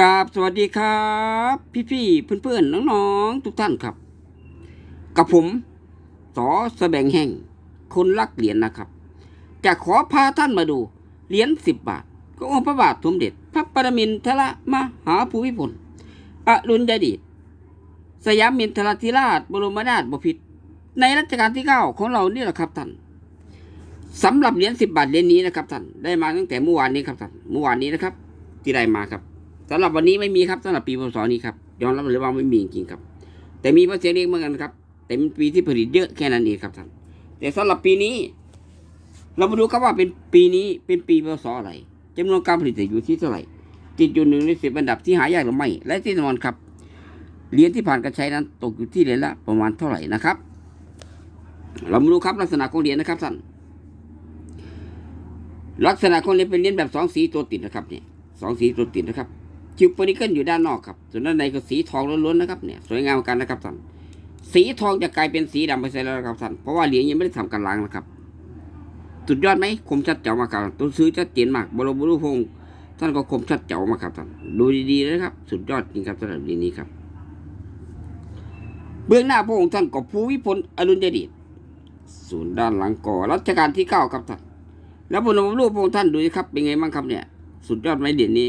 กราบสวัสดีครับ พี่ๆเพื่อนๆน้องๆทุกท่านครับ กับผมสอแสบงแห่ง คนรักเหรียญนะครับ จะขอพาท่านมาดูเหรียญสิบบาทขององค์พระบาทสมเด็จ พระปรมินทรมหาภูมิพลอรุณยเดชสยามมินทรธิราชบรมนาถบพิตรในรัชกาลที่เก้าของเรานี่แหละครับท่านสำหรับเหรียญสิบบาทเหรียญนี้นะครับท่านได้มาตั้งแต่เมื่อวานนี้ครับท่านเมื่อวานนี้นะครับ ที่ได้มาครับ สำหรับวันนี้ไม่มีครับสำหรับปีพศนี้ครับยอมรับเลยว่าไม่มีจริงครับ แต่มีพระเสียเรียกเหมือนกันครับ แต่เป็นปีที่ผลิตเยอะแค่นั้นเองครับท่านแต่สำหรับปีนี้ เรามาดูครับว่าเป็นปีนี้เป็นปีพศอะไรจำนวนการผลิตอยู่ที่เท่าไหร่ติดอยู่หนึ่งในสิบอันดับที่หายากหรือไม่ และที่สำคัญครับเหรียญที่ผ่านการใช้นั้นตกอยู่ที่เหรียญละประมาณเท่าไหร่นะครับ เรามาดูครับลักษณะของเหรียญนะครับท่านลักษณะของเหรียญเป็นเหรียญแบบสองสีตัวติดนะครับเนี่ยสองสีตัวติดนะครับ คิวปนิเกิลอยู่ด้านนอกครับ ส่วนด้านในก็สีทองล้วนๆนะครับเนี่ยสวยงามกันนะครับท่านสีทองจะกลายเป็นสีดำไปเสียแล้วครับท่านเพราะว่าเหรียญยังไม่ได้ทำการล้างนะครับสุดยอดไหมคมชัดเจ๋วมากครับตัวซื้อชัดเจนมากบรมบุรุพงศ์ท่านก็คมชัดเจ๋วมากครับท่านดูดีๆนะครับ สุดยอดจริงครับสำหรับเหรียญนี้ครับ เบื้องหน้าพระองค์ท่านก็ภูวิพลอรุณยเดชส่วนด้านหลังก่อรัชกาลที่เก้าครับท่านแล้วบรมรูปพระองค์ท่านดูสิครับเป็นไงบ้างครับเนี่ย สุดยอดไหมเหรียญนี้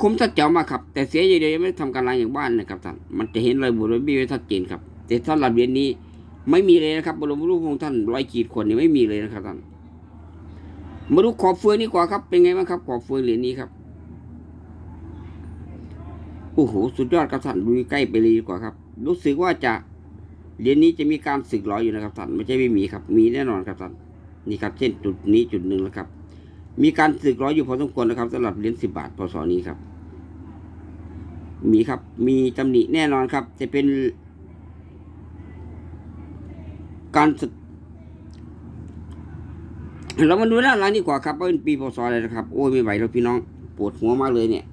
คมชัดเจ๋วมากครับ แต่เสียอย่างเดียวยังไม่ได้ทำการล้างอย่างบ้านนะครับท่านมันจะเห็นรอยบุรอยบี้ไว้ชัดเจนครับ แต่สำหรับเหรียญนี้ไม่มีเลยนะครับบรมรูปของท่านรอยขีดข่วนนี่ไม่มีเลยนะครับท่านมาดูขอบเฟืองนี่กว่าครับ เป็นไงบ้างครับ ขอบเฟืองเหรียญนี้ครับโอ้โหสุดยอดครับท่านดูใกล้ไปเลยดีกว่าครับ รู้สึกว่าจะเหรียญนี้จะมีการสึกหรออยู่นะครับท่านไม่ใช่ไม่มีครับ มีแน่นอนครับท่านนี่ครับ เช่นจุดนี้จุดหนึ่งแล้วครับ มีการสึกหรอยอยู่พอสมควรนะครับสำหรับเหรียญสิบบาทพศนี้ครับ มีครับ มีตำหนิแน่นอนครับ จะเป็น การศึกเรามาดูด้านหลังดีกว่าครับว่าเป็นปีพศอะไรนะครับโอ้ยไม่ไหวแล้วพี่น้องปวดหัวมากเลยเนี่ย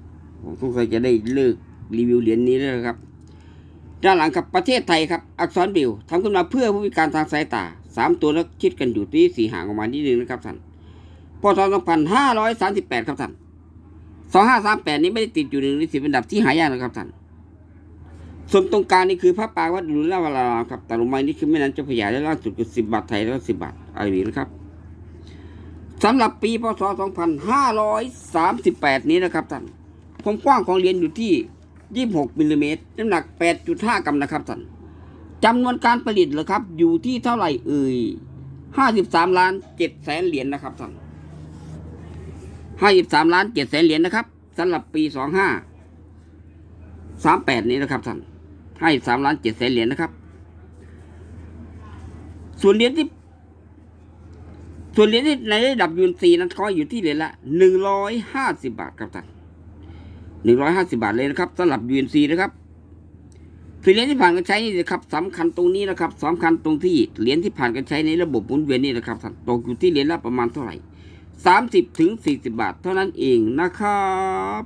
ผมสงสัยจะได้เลิกรีวิวเหรียญนี้แล้วครับ ด้านหลังครับประเทศไทยครับ อักษรบิวทำขึ้นมาเพื่อผู้พิการทางสายตาสามตัวแล้วคิดกันอยู่ที่สี่ห่างออกมานิดนึงนะครับท่าน พศสองพันห้าร้อยสามสิบแปดครับท่านสองห้าสามแปดนี้ไม่ได้ติดอยู่หนึ่งในสิบอันดับที่หายากนะครับท่าน ส่วนตรงกลางนี่คือพระปางวัดดุลาวารามครับแต่ลงมานี่คือแม่น้ำเจ้าพระยาและล่าสุดคือสิบบาทไทยแล้วสิบบาทอะไรนี้นะครับสำหรับปีพศสองพันห้าร้อยสามสิบแปดนี้นะครับท่านความกว้างของเหรียญอยู่ที่ยี่สิบหกมิลลิเมตรน้ำหนักแปดจุดห้ากรัมนะครับท่านจำนวนการผลิตเหรอครับ อยู่ที่เท่าไหร่เอ่ยห้าสิบสามล้านเจ็ดแสนเหรียญนะครับท่าน ห้าสิบสามล้านเจ็ดแสนเหรียญนะครับสำหรับปีสองห้าสามแปดนี้นะครับท่านให้สามล้านเจ็ดแสนเหรียญนะครับ ส่วนเหรียญที่ ส่วนเหรียญที่ในระดับยูนซีนั้นก็อยู่ที่เหรียญละหนึ่งร้อยห้าสิบาทครับท่านหนึ่งร้อยห้าสิบาทเลยนะครับสำหรับยูนซีนะครับเหรียญที่ผ่านการใช้นี่นะครับสำคัญตรงนี้นะครับสำคัญตรงที่เหรียญที่ผ่านการใช้ในระบบหมุนเวียนนี่นะครับท่านตกอยู่ที่เหรียญละประมาณเท่าไหร่ สามสิบถึงสี่สิบาทเท่านั้นเองนะครับ